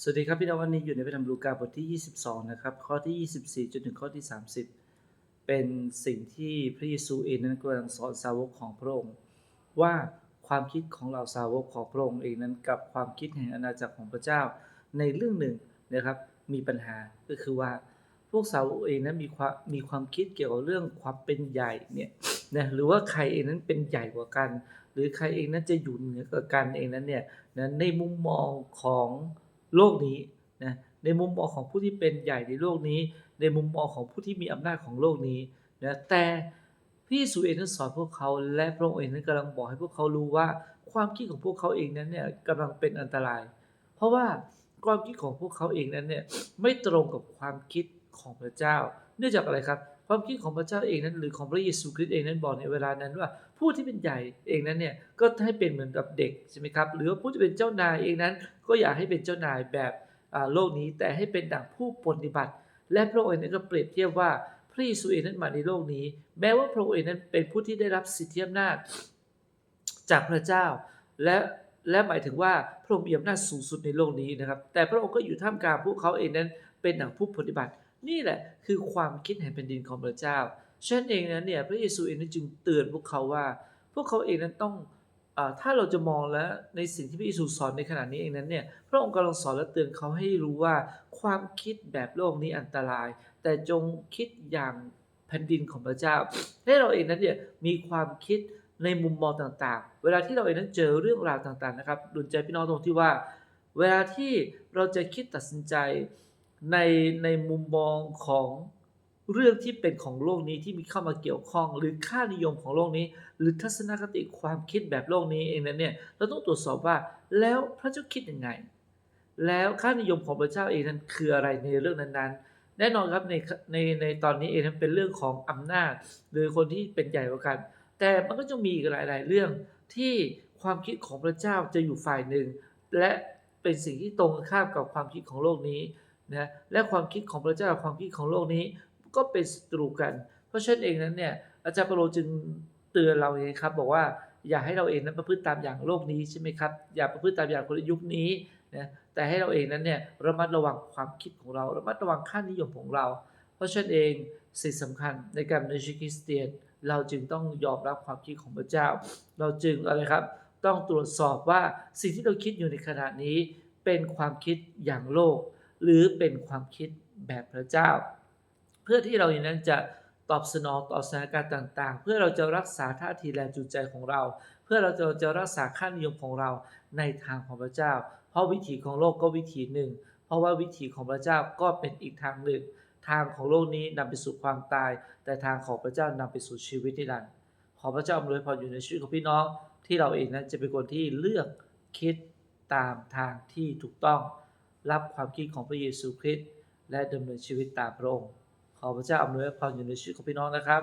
สวัสดีครับพี่น้องวันนี้อยู่ในพระธรรมลูกาบทที่ 22 นะครับ ข้อที่ 24 จนถึงข้อที่ 30 เป็นสิ่งที่พระเยซูเองนั้นกำลังสอนสาวกของพระองค์ ว่าความคิดของเราสาวกของพระองค์เองนั้นกับความคิดแห่งอาณาจักรของพระเจ้า ในเรื่องหนึ่งนะครับมีปัญหาก็คือว่าพวกสาวกเองนั้นมีความมีความคิดเกี่ยวกับเรื่องความเป็นใหญ่เนี่ยนะหรือว่าใครเองนั้นเป็นใหญ่กว่ากัน หรือใครเองนั้นจะอยู่เหนือกว่ากันเองนั้นเนี่ยนะในมุมมองของ โลกนี้นะในมุมมองของผู้ที่เป็นใหญ่ในโลกนี้ ในมุมมองของผู้ที่มีอำนาจของโลกนี้นะแต่พระเยซูเองนั้นสอนพวกเขาและพระองค์เองนั้นกำลังบอกให้พวกเขารู้ว่าความคิดของพวกเขาเองนั้นเนี่ยกำลังเป็นอันตราย เพราะว่าความคิดของพวกเขาเองนั้นเนี่ยไม่ตรงกับความคิดของพระเจ้า เนื่องจากอะไรครับ ความคิดของพระเจ้าเองนั้นหรือของพระเยซูคริสต์เองนั้นบอกในเวลานั้นว่า ผู้ที่เป็นใหญ่เองนั้นเนี่ยก็ให้เป็นเหมือนกับเด็กใช่ไหมครับหรือว่าผู้ที่เป็นเจ้านายเองนั้น ก็อยากให้เป็นเจ้านายแบบโลกนี้แต่ให้เป็นดั่งผู้ปฏิบัติ และพระองค์เองนั้นก็เปรียบเทียบว่าพระเยซูเองนั้นมาในโลกนี้ แม้ว่าพระองค์เองนั้นเป็นผู้ที่ได้รับสิทธิอำนาจจากพระเจ้าและและหมายถึงว่าพระองค์มีอำนาจสูงสุดในโลกนี้นะครับ แต่พระองค์ก็อยู่ท่ามกลางพวกเขาเองนั้นเป็นดั่งผู้ปฏิบัติ นี่แหละคือความคิดแห่งแผ่นดินของพระเจ้าฉะนั้นเองนั้นเนี่ยพระเยซูเองนั้นจึงเตือนพวกเขาว่า พวกเขาเองนั้นต้องอถ้าเราจะมองแล้วในสิ่งที่พระเยซูสอนในขณะนี้เองนั้นเนี่ยพระองค์กำลังสอนและเตือนเขาให้รู้ว่าความคิดแบบโลกนี้อันตราย แต่จงคิดอย่างแผ่นดินของพระเจ้าให้เราเองนั้นเนี่ยมีความคิดในมุมมองต่างๆ เวลาที่เราเองนั้นเจอเรื่องราวต่างๆนะครับดุลใจพี่น้องตรงที่ว่า เวลาที่เราจะคิดตัดสินใจ ในในมุมมองของเรื่องที่เป็นของโลกนี้ที่มีเข้ามาเกี่ยวข้อง หรือค่านิยมของโลกนี้ หรือทัศนคติความคิดแบบโลกนี้เองนั้นเนี่ยเราต้องตรวจสอบว่าแล้วพระเจ้าคิดยังไง แล้วค่านิยมของพระเจ้าเองนั้นคืออะไรในเรื่องนั้นๆ แน่นอนครับในในในตอนนี้เองนั้นเป็นเรื่องของอำนาจ หรือคนที่เป็นใหญ่กว่ากัน แต่มันก็จะมีอีกหลาย ๆ เรื่องที่ความคิดของพระเจ้าจะอยู่ฝ่ายหนึ่งและเป็นสิ่งที่ตรงข้ามกับความคิดของโลกนี้ นะและความคิดของพระเจ้าความคิดของโลกนี้ก็เป็นศัตรูกัน เพราะฉะนั้นเองนั้นเนี่ยอาจารย์เปโลจึงเตือนเราเองครับ บอกว่าอย่าให้เราเองนั้นประพฤติตามอย่างโลกนี้ใช่ไหมครับอย่าประพฤติตามอย่างคนยุคนี้นะแต่ให้เราเองนั้นเนี่ยระมัดระวังความคิดของเรา ระมัดระวังค่านิยมของเรา เพราะฉะนั้นเองสิ่งสำคัญในการเป็นชีวิตคริสเตียน เราจึงต้องยอมรับความคิดของพระเจ้า เราจึงอะไรครับ ต้องตรวจสอบว่าสิ่งที่เราคิดอยู่ในขณะนี้เป็นความคิดอย่างโลก หรือเป็นความคิดแบบพระเจ้า เพื่อที่เราอย่างนั้นจะตอบสนองต่อสถานการณ์ต่าง ๆ เพื่อเราจะรักษาท่าทีแรงจูงใจของเรา เพื่อเราจะจะรักษาค่านิยมของเราในทางของพระเจ้า เพราะวิถีของโลกก็วิถีหนึ่ง เพราะว่าวิถีของพระเจ้าก็เป็นอีกทางหนึ่ง ทางของโลกนี้นำไปสู่ความตาย แต่ทางของพระเจ้านำไปสู่ชีวิตนิรันดร์ขอพระเจ้าอำนวยพรอยู่ในชีวิตของพี่น้อง ที่เราเองนั้นจะเป็นคนที่เลือกคิดตามทางที่ถูกต้อง รับความคิดของพระเยซูคริสต์และดำเนินชีวิตตามพระองค์ ขอพระเจ้าอำนวยพรอยู่ในชีวิตของพี่น้องนะครับ